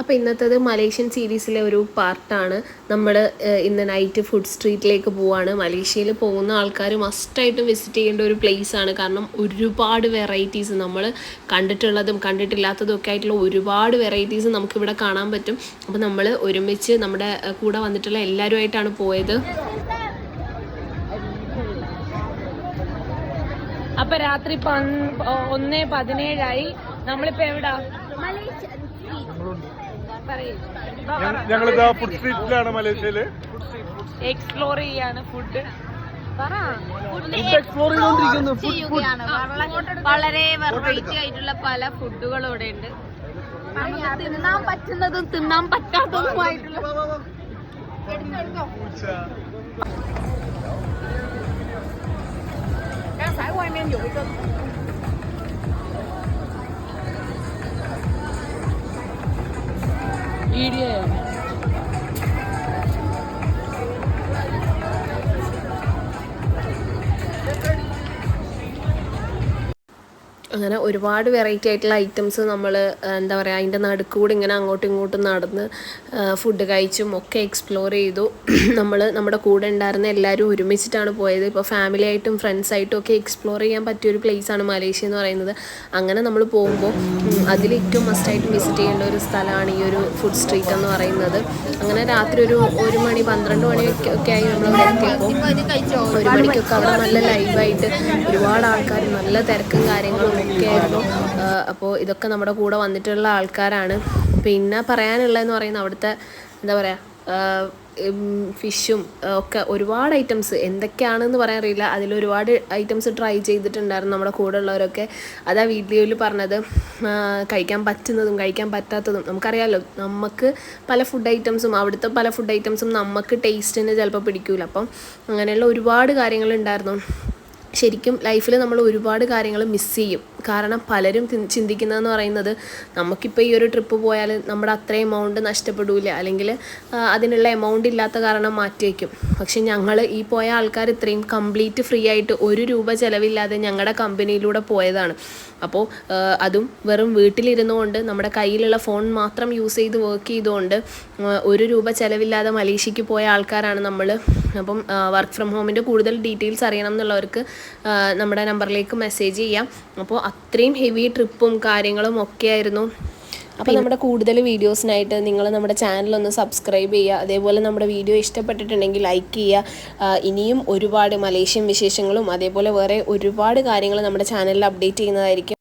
അപ്പോൾ ഇന്നത്തത് മലേഷ്യൻ സീരീസിലെ ഒരു പാർട്ടാണ്. നമ്മൾ ഇന്ന് നൈറ്റ് ഫുഡ് സ്ട്രീറ്റിലേക്ക് പോവാണ്. മലേഷ്യയിൽ പോകുന്ന ആൾക്കാർ മസ്റ്റായിട്ടും വിസിറ്റ് ചെയ്യേണ്ട ഒരു പ്ലേസ് ആണ് കാരണം ഒരുപാട് വെറൈറ്റീസ് നമ്മൾ കണ്ടിട്ടുള്ളതും കണ്ടിട്ടില്ലാത്തതും ഒക്കെ ആയിട്ടുള്ള ഒരുപാട് വെറൈറ്റീസ് നമുക്കിവിടെ കാണാൻ പറ്റും. അപ്പോൾ നമ്മൾ ഒരുമിച്ച് നമ്മുടെ കൂടെ വന്നിട്ടുള്ള എല്ലാവരുമായിട്ടാണ് പോയത്. അപ്പൊ രാത്രി ഒന്ന് പതിനേഴായി. നമ്മളിപ്പോ എവിടാ? ഞങ്ങളിതാ ഫുഡ് സ്ട്രീറ്റിലാണ് മലേഷ്യയിൽ. എക്സ്പ്ലോർ ചെയ്യാണ് ഫുഡ് എക്സ്പ്ലോർ വളരെ വെറൈറ്റി ആയിട്ടുള്ള പല ഫുഡുകളും ഇവിടെ ഉണ്ട്. തിന്നാൻ പറ്റുന്നതും തിന്നാൻ പറ്റാത്തതുമായിട്ടുള്ള വീഡിയോ അങ്ങനെ ഒരുപാട് വെറൈറ്റി ആയിട്ടുള്ള ഐറ്റംസ് നമ്മൾ എന്താ പറയുക അതിന്റെ നടുക്കൂടെ ഇങ്ങനെ അങ്ങോട്ടും ഇങ്ങോട്ടും നടന്ന് ഫുഡ് കഴിച്ചും ഒക്കെ എക്സ്പ്ലോർ ചെയ്തു. നമ്മൾ നമ്മുടെ കൂടെ ഉണ്ടായിരുന്ന എല്ലാവരും ഒരുമിച്ചിട്ടാണ് പോയത്. ഇപ്പോൾ ഫാമിലി ആയിട്ടും ഫ്രണ്ട്സ് ആയിട്ടും ഒക്കെ എക്സ്പ്ലോർ ചെയ്യാൻ പറ്റിയ ഒരു place ആണ് മലേഷ്യ എന്ന് പറയുന്നത്. അങ്ങനെ നമ്മൾ പോകുമ്പോൾ അതിൽ ഏറ്റവും മസ്റ്റായിട്ട് വിസിറ്റ് ചെയ്യേണ്ട ഒരു സ്ഥലമാണ് ഈ ഒരു ഫുഡ് സ്ട്രീറ്റ് എന്ന് പറയുന്നത്. അങ്ങനെ രാത്രി ഒരു ഒരു മണി പന്ത്രണ്ട് മണിയൊക്കെ ഒക്കെ ആയി നമ്മൾ എത്തിയപ്പോൾ ഒരു മണിക്കൊക്കെ അവിടെ നല്ല ലൈവായിട്ട് ഒരുപാട് ആൾക്കാർ നല്ല തിരക്കും കാര്യങ്ങളും ഒക്കെ ആയിരുന്നു. അപ്പോൾ ഇതൊക്കെ നമ്മുടെ കൂടെ വന്നിട്ടുള്ള ആൾക്കാരാണ്. പിന്നെ പറയാനുള്ളതെന്ന് പറയുന്നത് അവിടുത്തെ എന്താ പറയുക ഫിഷും ഒക്കെ ഒരുപാട് ഐറ്റംസ്. എന്തൊക്കെയാണെന്ന് പറയാൻ അറിയില്ല. അതിൽ ഒരുപാട് ഐറ്റംസ് ട്രൈ ചെയ്തിട്ടുണ്ടായിരുന്നു നമ്മുടെ കൂടെ ഉള്ളവരൊക്കെ. അതാ വീഡിയോയിൽ പറഞ്ഞത് കഴിക്കാൻ പറ്റുന്നതും കഴിക്കാൻ പറ്റാത്തതും. നമുക്കറിയാമല്ലോ നമുക്ക് പല ഫുഡ് ഐറ്റംസും അവിടുത്തെ പല ഫുഡ് ഐറ്റംസും നമുക്ക് ടേസ്റ്റിന് ചിലപ്പോൾ പിടിക്കൂല. അപ്പം അങ്ങനെയുള്ള ഒരുപാട് കാര്യങ്ങളുണ്ടായിരുന്നു ശരിക്കും ലൈഫിൽ നമ്മൾ ഒരുപാട് കാര്യങ്ങൾ മിസ് ചെയ്യും. കാരണം പലരും ചിന്തിക്കുന്നതെന്ന് പറയുന്നത് നമുക്കിപ്പോൾ ഈ ഒരു ട്രിപ്പ് പോയാൽ നമ്മുടെ അത്രയും എമൗണ്ട് നഷ്ടപ്പെടില്ല അല്ലെങ്കിൽ അതിനുള്ള എമൗണ്ട് ഇല്ലാത്ത കാരണം മാറ്റി വയ്ക്കും. പക്ഷെ ഞങ്ങൾ ഈ പോയ ആൾക്കാർ ഇത്രയും കംപ്ലീറ്റ് ഫ്രീ ആയിട്ട് ഒരു രൂപ ചിലവില്ലാതെ ഞങ്ങളുടെ കമ്പനിയിലൂടെ പോയതാണ്. അപ്പോൾ അതും വെറും വീട്ടിലിരുന്നുകൊണ്ട് നമ്മുടെ കയ്യിലുള്ള ഫോൺ മാത്രം യൂസ് ചെയ്ത് വർക്ക് ചെയ്തുകൊണ്ട് ഒരു രൂപ ചിലവില്ലാതെ മലേഷ്യക്ക് പോയ ആൾക്കാരാണ് നമ്മൾ അപ്പം വർക്ക് ഫ്രം ഹോമിന്റെ കൂടുതൽ ഡീറ്റെയിൽസ് അറിയണം എന്നുള്ളവർക്ക് നമ്മുടെ നമ്പറിലേക്ക് മെസ്സേജ് ചെയ്യാം. അപ്പോൾ അത്രയും ഹെവി ട്രിപ്പും കാര്യങ്ങളും ഒക്കെ ആയിരുന്നു അപ്പോൾ നമ്മുടെ കൂടുതൽ വീഡിയോസിനായിട്ട് നിങ്ങൾ നമ്മുടെ ചാനൽ ഒന്ന് സബ്സ്ക്രൈബ് ചെയ്യുക. അതേപോലെ നമ്മുടെ വീഡിയോ ഇഷ്ടപ്പെട്ടിട്ടുണ്ടെങ്കിൽ ലൈക്ക് ചെയ്യുക. ഇനിയും ഒരുപാട് മലേഷ്യൻ വിശേഷങ്ങളും അതേപോലെ വേറെ ഒരുപാട് കാര്യങ്ങൾ നമ്മുടെ ചാനലിൽ അപ്ഡേറ്റ് ചെയ്യുന്നതായിരിക്കും.